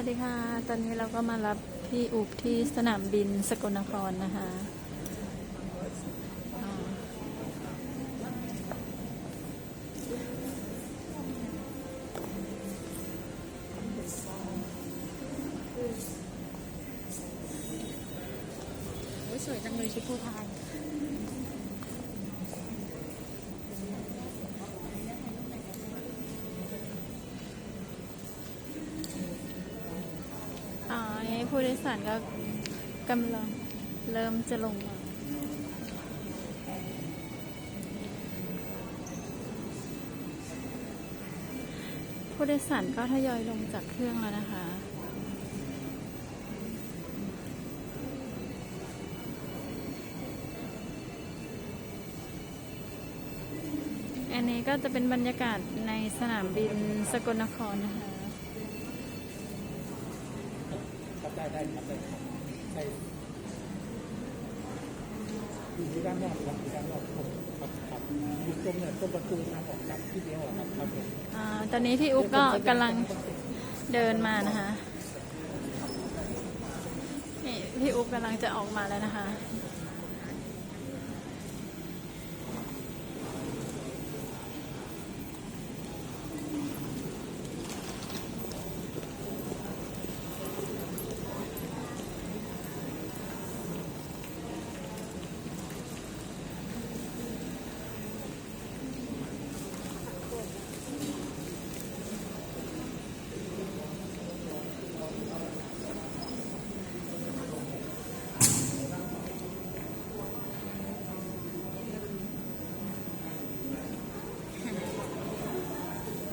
วัสดีค่ะ ตอนนี้เราก็มารับพี่อุบที่สนามบินสกลนครนะคะอ่าโอ้ยสวยจังเลยชุดผู้ไทย อ่าอันนี้ ผู้โดยสารก็กำลังเริ่มจะลงมาผู้โดยสารก็ทยอยลงจากเครื่องแล้วนะคะอันนี้ก็จะเป็นบรรยากาศในสนามบินสกลนครนะคะ ได้ได้ครับได้ครับใช่อยู่ด้านนอกครับอยู่ด้านนอกผมครับครับอยู่ตรงเนี่ยตรงประตูทางออกครับที่เดียวอะครับครับผมอ่าตอนนี้พี่อุ๊บก็กำลังเดินมานะคะนี่พี่อุ๊บกำลังจะออกมาแล้วนะคะ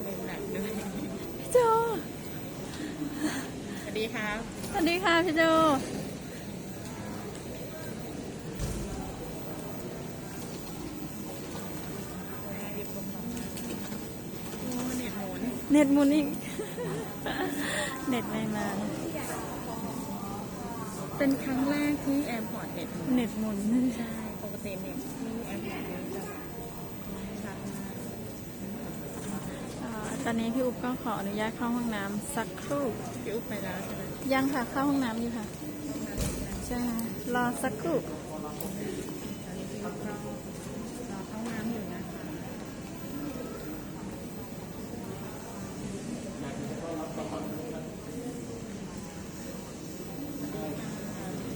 เดินหนักด้วย พี่โจ สวัสดีครับ ส วัสดีค่ะพี่โจโอ้เน็ตหมุนเน็ตหมุนอีก เน็ตไม่มา เป็นครั้งแรกที่แอร์พอร์ตเน็ตหมุนเน็ตหมุนใช่ ปกติเน็ตที่แอร์พอร์ตเนี่ยจะชัดมาก อ่า ตอนนี้พี่อุ๊บก็ขออนุญาตเข้าห้องน้ำสักครู่พี่อุ๊บไปแล้วใช่ไหมยังค่ะเข้าห้องน้ำอยู่ค่ะใช่ค่ะรอสักครู่ตอนนี้พี่อุ๊บก็รอเข้าน้ำอยู่นะคะ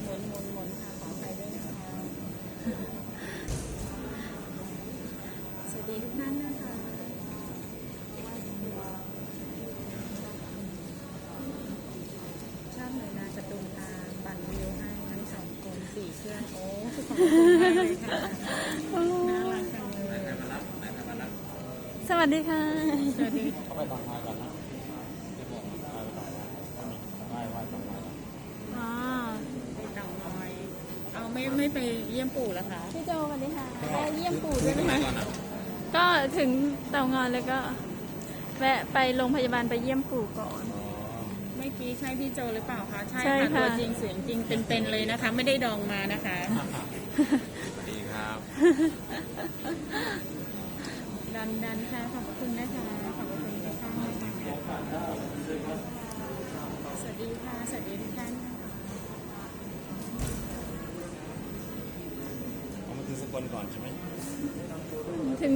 หมุนหมุนหมุนค่ะขออภัยด้วยนะคะสวัสดีทุกท่านนะคะ ชอบหน่อยนาจะตูมตามบันวิวให้ทั้งสองคน สี่เครื่องโอ้ขอบคุณมากเลยค่ะน่ารักจังเลยสวัสดีค่ะ สวัสดีเข้าไปตอนท้ายก่อนนะเดี๋ยวบอกไปต่อว่าไหว้ไหว้ต่อไปอ๋อไปเต่างอย เอาไม่ไม่ไปเยี่ยมปู่แล้วคะพี่โจสวัสดีค่ะไปเยี่ยมปู่ด้วยไหมคะก็ถึงเตางอยแล้วก็แวะไปโรงพยาบาลไปเยี่ยมปู่ก่อนเมื่ อกี้ใช่พี่โจหรือเปล่าคะใช่ใช่ค่ะค่ะ ตัวจริงเสียงจริงเป็นๆเลยนะคะ ไม่ได้ดองมานะคะ สวัสดีครับ ดันดันค่ะขอบคุณนะคะขอบคุณทุกท่านนะคะสวัสดีค่ะสวัสดีทุกท่านนะคะเอามาถึงสกลก่อนใช่ไหมถึง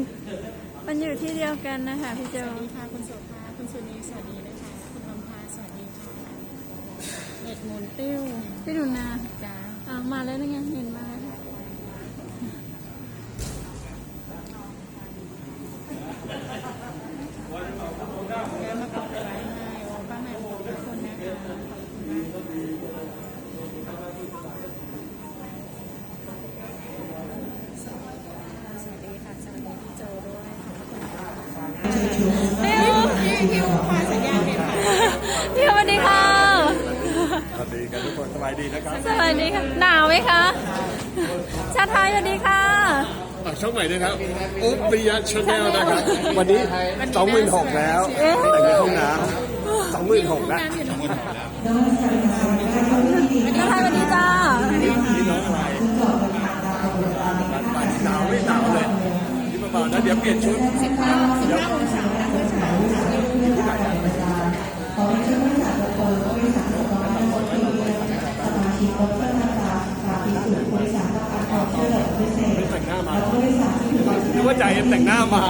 มันอยู่ที่เดียวกันนะคะพี่โจ สวัสดีค่ะคุณโสภาคุณสุนีสวัสดีนะคะ คุณลำพาสวัสดีค่ะ เน็ตหมุนติ้วพี่หนูนาจ้าอ่ามาแล้วนะไงเห็นมาแล้วแล้วมากดไลค์ให้โอ้ป้าแม่โอ้ทุกคนนะคะขอบคุณมากค่ะสวัสดีค่ะ สวัสดีพี่โจด้วยขอบคุณค่ะ พี่ พี่พี่อูพาสัญญาณเลยค่ะ พี่สวัสดีค่ะ สวัสดีกันทุกคนส บายดีนะครับสวัสดีค่ะหนาวไหมคะ ชาไทยสวัสดีค่ะ ฝากช่องใหม่ด้วยครับอุ๊บปิยะชาแนลนะครับ วันนี้สองหมื่นหกแล้วแต่ในห้องน้ำสองหมื่นหกแล้วน้ำอยู่ตรงนี้ชาไทยสวัสดีจ้านี่น้องอะไรหนาวไม่หนาวเลยนี่เบาๆนะเดี๋ยวเปลี่ยนชุดสิบห้าสิบห้าองศานะเมื่อเช้า ที่ไหนอะ นแต่งหน้ามา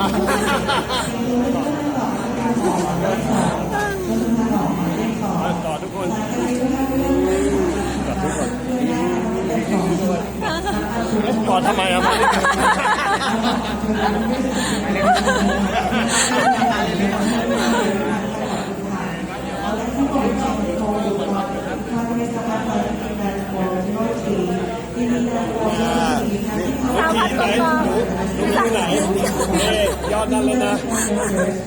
ต่อทุกคนต่อทุกคนต่อทำไมอะไม่ได้ทีไหนหนูหนูที่ไห นนี่ยอดนั้นแล้วนะ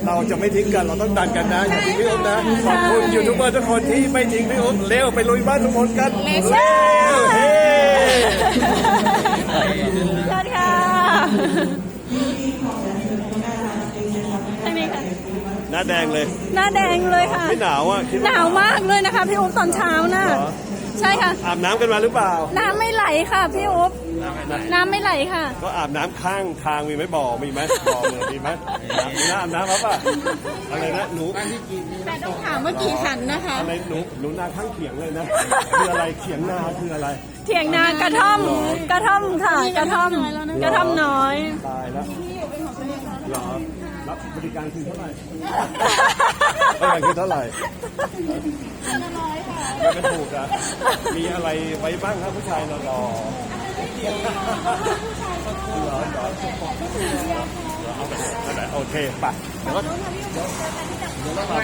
เราจะไม่ทิ้งกัน เราต้องดันกันนะอย่าทิ้งพี่อุ๊บนะ ขอบคุณยูทูบเบอร์ทุกคนที่ไม่ทิ้งพี่อุ๊บเร็วไปลุยบ้านทุกคนกันเร็วเฮ้ยอดค่ะทางนี้ค่ะหน้าแดงเลย หน้าแดงเลยค่ะ ไม่หนาวอะคิดหนาวมากเลยนะคะพี่อุ๊บตอนเช้าน่ะเหรอใช่ค่ะ อาบน้ำกันมาหรือเปล่า น้ำไม่ไหลค่ะพี่อุ๊บ น้ำไม่ไหลค่ะ ก็อาบน้ำข้างทางมีไหมบ่อมีไหมบ่อเหมือนมีไหมมีน้ำอาบน้ำครับป่ะอะไรนะหนูแต่ต้องถามว่ากี่ขันนะคะ อะไรหนูหนูนาข้างเขียงเลยนะคืออะไรเขียงนาคืออะไร เถียงนากระท่อม กระท่อมค่ะ กระท่อม กระท่อมน้อย ตายแล้วเหรอรับบริการคือเท่าไหร่บริการคือเท่าไหร่ไม่เป็นถูกอะมีอะไรไว้บ้างครับผู้ชายเรารอเหรอเหรอ เอาไปนั่นแหละโอเคไปเดี๋ยวก็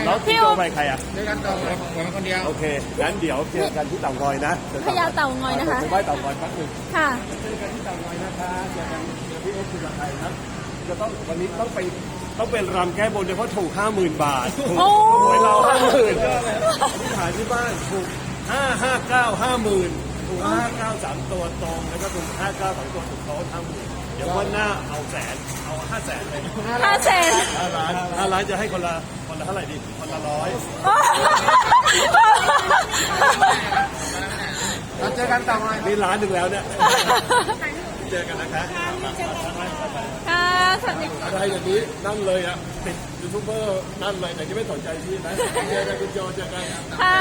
แล้วพี่โจไปใครอะด้วยกันต่อเลยผมคนเดียว โอเค งั้นเดี๋ยวเจอกันที่เต่างอยนะพญาเต่างอยนะคะผมไหว้เต่างอยแป๊บนึงค่ะเจอกันที่เต่างอยนะคะเจอกันเดี๋ยวพี่เอ็กซ์คุณไทยนะจะต้องวันนี้ต้องไปต้องเป็นรำแก้บนเนี่ยเพราะถูกห้าหมื่นบาทถูกโอ้หวยเราห้าหมื่นที่ขายที่บ้านถูกห้าห้าเก้าห้าหมื่น ถูกห้าเก้าสามตัวตรง แล้วก็ถูกห้าเก้าสองตัวถูกโต๊ะห้าหมื่นเดี๋ยววันหน้าเอาแสน เอาห้าแสนเลยห้าแสนห้าล้านห้าล้านจะให้คนละคนละเท่าไหร่ดี คนละร้อยเราเจอกันต่อเลยนี่ร้านหนึ่งแล้วเนี่ย เจอกันนะคะค่ะสวัสดีค่ะอะไรอย่างนี้นั่นเลยอะติดยูทูบเบอร์นั่นเลยแต่ที่ไม่สนใจพี่นะ เจอกันคุณโจเจอกันค่ะ